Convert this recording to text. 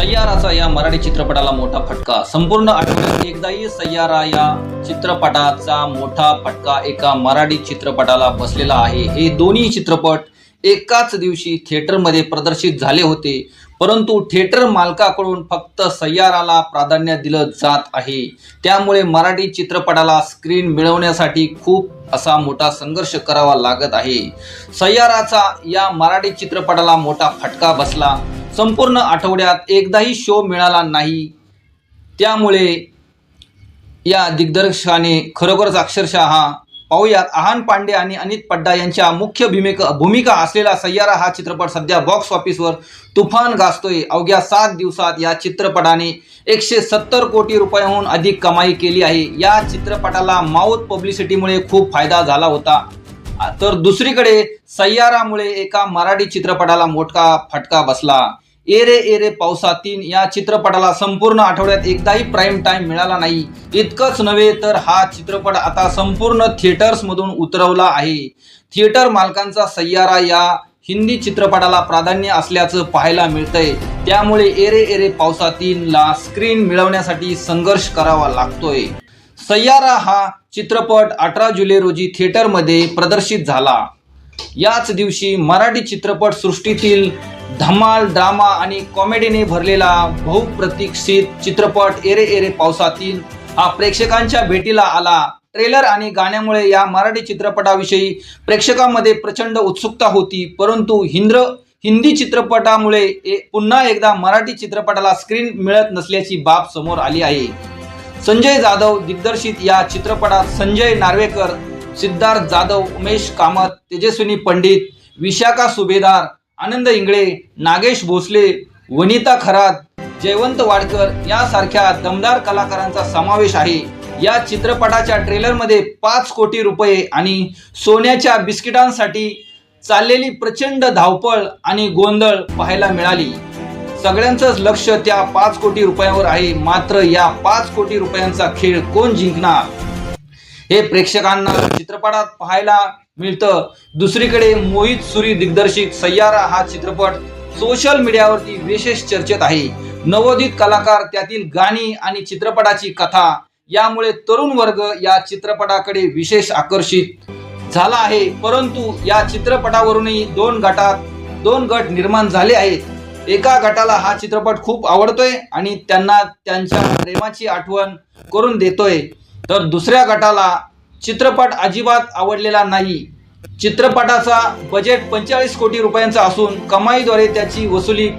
सय्याराचा या मराठी चित्रपटाला मोठा फटका. संपूर्ण आठवड्यात एकदाही सय्यारा या चित्रपटाचा मोठा फटका एका मराठी चित्रपटाला बसलेला आहे. हे दोन्ही चित्रपट एकाच दिवशी थिएटरमध्ये प्रदर्शित झाले होते. परंतु थिएटर मालकाकडून फक्त सय्याराला प्राधान्य दिलं जात आहे. त्यामुळे मराठी चित्रपटाला स्क्रीन मिळवण्यासाठी खूप असा मोठा संघर्ष करावा लागत आहे. सय्याराचा या मराठी चित्रपटाला मोठा फटका बसला. संपूर्ण आठवड्यात एकदाही शो मिळाला नाही. त्यामुळे या दिग्दर्शकाने खरोखरच अक्षरशः पाहूयात. आहान पांडे आणि अनित पड्डा यांच्या मुख्य भूमिका भूमिका असलेला सय्यारा हा चित्रपट सध्या बॉक्स ऑफिसवर तुफान गाजतोय. अवघ्या सात दिवसात या चित्रपटाने एकशे सत्तर कोटी रुपयाहून अधिक कमाई केली आहे. या चित्रपटाला माऊथ पब्लिसिटीमुळे खूप फायदा झाला होता. तर दुसरीकडे सय्यारामुळे एका मराठी चित्रपटाला मोठा फटका बसला. एरे एरे पावसातीन या चित्रपटाला संपूर्ण आठवड्यात एकदाही प्राईम टाइम मिळाला नाही. इतकंच नव्हे तर हा चित्रपट आता संपूर्ण थिएटर्समधून उतरवला आहे. थिएटर मालकांचा सय्यारा या हिंदी चित्रपटाला प्राधान्य असल्याचं पाहायला मिळतंय. त्यामुळे एरे एरे पावसातीनला स्क्रीन मिळवण्यासाठी संघर्ष करावा लागतोय. सय्यारा हा चित्रपट अठरा जुलै रोजी थिएटरमध्ये प्रदर्शित झाला. याच दिवशी मराठी चित्रपट सृष्टीतील धमाल ड्रामा आणि कॉमेडीने भरलेला बहुप्रतीक्षित चित्रपट एरे एरे पावसातील हा प्रेक्षकांच्या भेटीला आला. ट्रेलर आणि गाण्यामुळे या मराठी चित्रपटाविषयी प्रेक्षकांमध्ये प्रचंड उत्सुकता होती. परंतु हिंद्र हिंदी चित्रपटामुळे ए- पुन्हा एकदा मराठी चित्रपटाला स्क्रीन मिळत नसल्याची बाब समोर आली आहे. संजय जाधव दिग्दर्शित या चित्रपटात संजय नार्वेकर सिद्धार्थ जाधव उमेश कामत तेजस्विनी पंडित विशाखा सुभेदार आनंद इंगळे नागेश भोसले वनिता खरात जयवंत वाडकर यासारख्या दमदार कलाकारांचा समावेश आहे. या चित्रपटाच्या ट्रेलरमध्ये पाच कोटी रुपये आणि सोन्याच्या बिस्किटांसाठी चाललेली प्रचंड धावपळ आणि गोंधळ पाहायला मिळाली. सगळ्यांचंच लक्ष त्या पाच कोटी रुपयांवर आहे. मात्र या पाच कोटी रुपयांचा खेळ कोण जिंकणार? हे प्रेक्षकांना चित्रपटात पाहायला मिळतं. दुसरीकडे मोहित सुरी दिग्दर्शित सय्यारा हा चित्रपट सोशल मीडियावरती विशेष चर्चेत आहे. नवोदित कलाकार त्यातील गाणी आणि चित्रपटाची कथा यामुळे तरुण वर्ग या चित्रपटाकडे विशेष आकर्षित झाला आहे. परंतु या चित्रपटावरूनही दोन गटात दोन गट निर्माण झाले आहेत. एका गटाला हा चित्रपट खूप आवडतोय आणि त्यांना त्यांच्या प्रेमाची आठवण करून देतोय. तर दुसऱ्या गटाला चित्रपट अजिबात आवडलेला नाही. चित्रपटाचा बजेट पंचेचाळीस कोटी रुपयांचा असून कमाईद्वारे त्याची वसुली